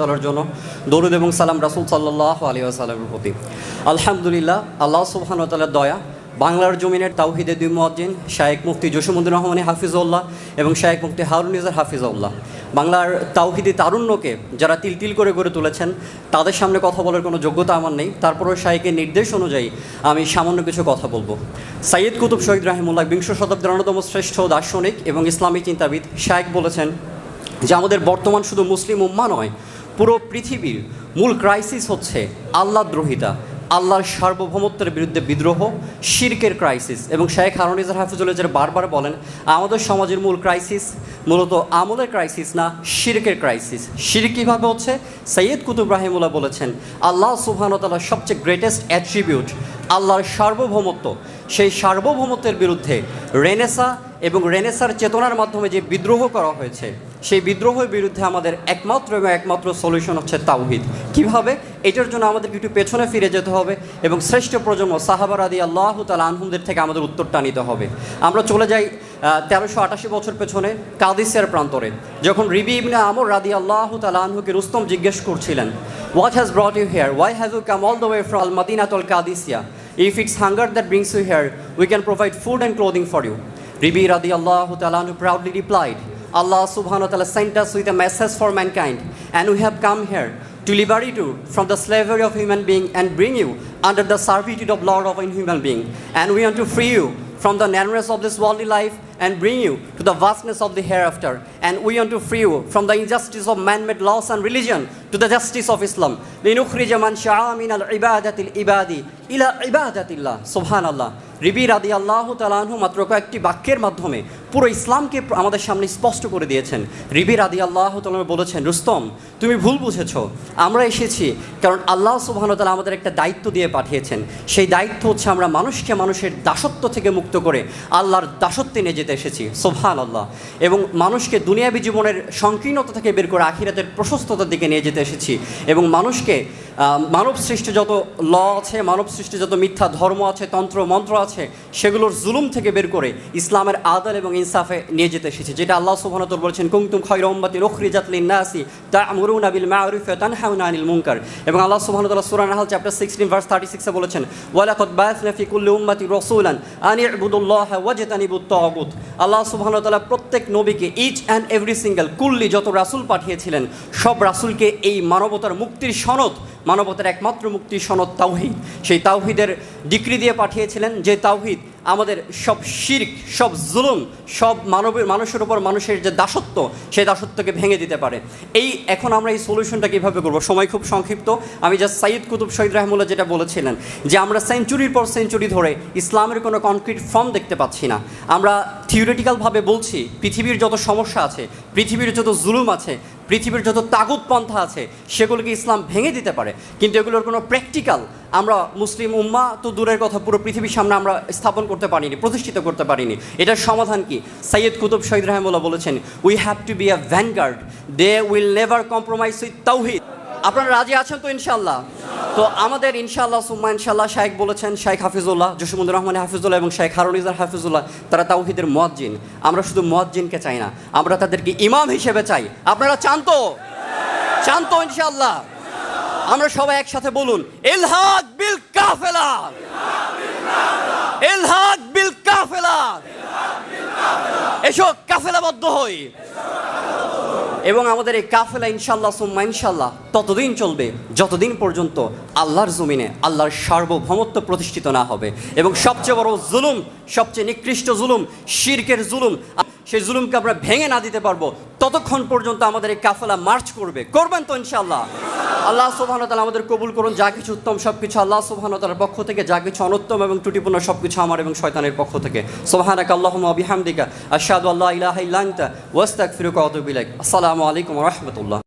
তালার জন্য দরুদ এবং সালাম রাসুল সাল্লাহ আলী আসালামের প্রতি। আলহামদুলিল্লাহ, আল্লাহ সুবহান তালার দয়া, বাংলার জমিনের তাওহিদে দুই মুয়াজ্জিন, শায়েক মুফতি জসিমুদ্দিন রহমানী হাফিজউল্লাহ এবং শায়েক মুফতি হারুন নিজার হাফিজউল্লাহ। বাংলার তাওহিদি তারুণ্যকে যারা তিল তিল করে গড়ে তুলেছেন, তাদের সামনে কথা বলার কোনো যোগ্যতা আমার নেই। তারপরও শায়েকের নির্দেশ অনুযায়ী আমি সামান্য কিছু কথা বলব। সাইয়দ কুতুব শহীদ রাহিমুল্লাহ বিংশ শতাব্দীর অন্যতম শ্রেষ্ঠ দার্শনিক এবং ইসলামী চিন্তাবিদ শায়েক বলেছেন যে, আমাদের বর্তমান শুধু মুসলিম উম্মা নয় পুরো পৃথিবীর মূল ক্রাইসিস হচ্ছে আল্লাহ দ্রোহিতা, আল্লাহর সার্বভৌমত্বের বিরুদ্ধে বিদ্রোহ শির্কের ক্রাইসিস এবং শেখ হারুনিজার হাফিজুল যারা বারবার বলেন, আমাদের সমাজের মূল ক্রাইসিস মূলত আমলের ক্রাইসিস না শির্কের ক্রাইসিস শির কীভাবে হচ্ছে? সৈয়দ কুতুব রাহিমুল্লাহ বলেছেন, আল্লাহ সুবহানতাল্লাহ সবচেয়ে গ্রেটেস্ট অ্যাট্রিবিউট আল্লাহর সার্বভৌমত্ব। সেই সার্বভৌমত্বের বিরুদ্ধে রেনেসা এবং রেনেসার চেতনার মাধ্যমে যে বিদ্রোহ করা হয়েছে সেই বিদ্রোহের বিরুদ্ধে আমাদের একমাত্র এবং একমাত্র সলিউশন হচ্ছে তাওহিদ। কীভাবে? এটার জন্য আমাদেরকে একটু পেছনে ফিরে যেতে হবে এবং শ্রেষ্ঠ প্রজন্ম সাহাবার আদি আল্লাহ তাল আনহুমদের থেকে আমাদের উত্তরটা নিতে হবে। আমরা চলে যাই তেরোশো আটাশি বছর পেছনে কাদিসের প্রান্তরে যখন রিবি ইবনে আমর রাদি আল্লাহ তাল আনহুকে রুস্তম জিজ্ঞেস করছিলেন what has brought you here why have you come all the way from Madinatul Qadisiyyah if it's hunger that brings you here we can provide food and clothing for you Ribi radiallahu ta'ala anhu proudly replied, Allah subhanahu wa ta'ala sent us with a message for mankind, and we have come here to liberate you from the slavery of human being and bring you under the servitude of Lord of human being. And we want to free you from the narrowness of this worldly life and bring you to the vastness of the hereafter. And we want to free you from the injustice of man-made laws and religion to the justice of Islam. لنخرج من شاء من العبادة العباد إلى عبادة الله سبحان الله রিবি রাদি আল্লাহ তালাহু মাত্র কয়েকটি বাক্যের মাধ্যমে পুরো ইসলামকে আমাদের সামনে স্পষ্ট করে দিয়েছেন রিবি রাদি আল্লাহ তালাহ বলেছেন রুস্তম তুমি ভুল বুঝেছ আমরা এসেছি কারণ আল্লাহ সুবাহতালা আমাদের একটা দায়িত্ব দিয়ে পাঠিয়েছেন সেই দায়িত্ব হচ্ছে আমরা মানুষকে মানুষের দাসত্ব থেকে মুক্ত করে আল্লাহর দাসত্বে নিয়ে যেতে এসেছি সোভান আল্লাহ এবং মানুষকে দুনিয়াবী জীবনের সংকীর্ণতা থেকে বের করে আখিরাতের প্রশস্ততার দিকে নিয়ে যেতে এসেছি। এবং মানুষকে মানব সৃষ্টি যত ল আছে মানব সৃষ্টি যত মিথ্যা ধর্ম আছে, তন্ত্র, মন্ত্র আছে, সেগুলোর জুলুম থেকে বের করে ইসলামের আদল এবং ইনসাফে নিয়ে যেতে এসেছে, যেটা আল্লাহ সুবহানাহু বলেছেন কুমতুম খয়রা উম্মাতিন উখরিজাত লিন-নাসি তা'মুরুনা বিল মা'রুফি ওয়া তানহাউনা আনিল মুনকার। এবং আল্লাহ সুবহানাহু ওয়া তাআলা সূরা নাহল চ্যাপ্টার 16 ভার্স 36 এ বলেছেন, ওয়ালাকাদ বা'আথনা ফি কুল্লি উম্মাতি রাসূলান আন ইবুদুল্লাহ ওয়াজতানিবুত তাগুত। আল্লাহ সুবহানাহু প্রত্যেক নবীকে ইচ অ্যান্ড এভরি সিঙ্গেল কুল্লি যত রাসূল পাঠিয়েছিলেন, সব রাসূলকে এই মানবতার মুক্তির সনদ, মানবতার একমাত্র মুক্তির সনদ তাওহিদ। সেই তাওহিদের ডিক্রি দিয়ে পাঠিয়েছিলেন যে তাওহিদ আমাদের সব শির্ক, সব জুলুম, সব মানবের, মানুষের উপর মানুষের যে দাসত্ব, সেই দাসত্বকে ভেঙে দিতে পারে। এই এখন আমরা এই সলিউশনটা কীভাবে করব? সময় খুব সংক্ষিপ্ত। আমি জাস্ট সাইদ কুতুব শহীদ রাহমুল্লাহ যেটা বলেছিলেন যে আমরা সেঞ্চুরির পর সেঞ্চুরি ধরে ইসলামের কোনো কনক্রিট ফর্ম দেখতে পাচ্ছি না। আমরা থিওরিটিক্যালভাবে বলছি, পৃথিবীর যত সমস্যা আছে, পৃথিবীর যত জুলুম আছে পৃথিবীর যত তাগুদ পন্থা আছে, সেগুলোকে ইসলাম ভেঙে দিতে পারে। কিন্তু এগুলোর কোনো প্র্যাকটিক্যাল আমরা মুসলিম উম্মা তো দূরের কথা, পুরো পৃথিবীর সামনে আমরা স্থাপন করতে পারিনি, প্রতিষ্ঠিত করতে পারিনি। এটার সমাধান কি? সৈয়দ কুতুব শহীদ রাহমুল্লাহ বলেছেন we have to be a vanguard they will never compromise with তাওহিদ আপনারা রাজি আছেন তো ইনশাল্লাহ তো আমাদের ইনশাল্লাহ সুম্মা ইনশাল্লাহ শাইখ বলেছেন, শাইখ হাফিজুল্লাহ জসিমুদ্দুর রহমান হাফিজুল্লাহ এবং শাইখ হারুনিজার হাফিজুল্লাহ, তারা তাওহিদের মুয়াজ্জিন। আমরা শুধু মুয়াজ্জিনকে চাই না, আমরা তাদেরকে ইমাম হিসেবে চাই। আপনারা চান তো? চান তো ইনশাল্লাহ আমরা সবাই একসাথে বলুন, ইলহাক বিল কাফেলা। ইলহাক বিল কাফেলা। এসো, কাফেলাবদ্ধ হই। এবং আমাদের এই কাফেলা ইনশাল্লাহ সুম্মা ইনশাল্লাহ ততদিন চলবে, যতদিন পর্যন্ত আল্লাহর জমিনে, আল্লাহর সার্বভৌমত্ব প্রতিষ্ঠিত না হবে। এবং সবচেয়ে বড় জুলুম, সবচেয়ে নিকৃষ্ট জুলুম, শির্কের জুলুম সেই জুলুমকে আমরা ভেঙে না দিতে পারব। ততক্ষণ পর্যন্ত আমাদের এই কাফলা মার্চ করবে। করবেন তো ইনশাল্লাহ আল্লাহ সুবাহতাল আমাদের কবুল করুন, যা কিছু উত্তম সব কিছু আল্লাহ সুবাহতালার পক্ষ থেকে, যা কিছু অনুত্তম এবং ত্রুটিপূর্ণ সব কিছু আমার এবং শয়তানের পক্ষ থেকে। সোহানাক আল্লাহ আবিহামদিকা আশাদ আল্লাহ ইলাহ ইল্লান্তা ওয়াস্তাক ফিরুক আসসালামু আলাইকুম রহমতুল্লাহ।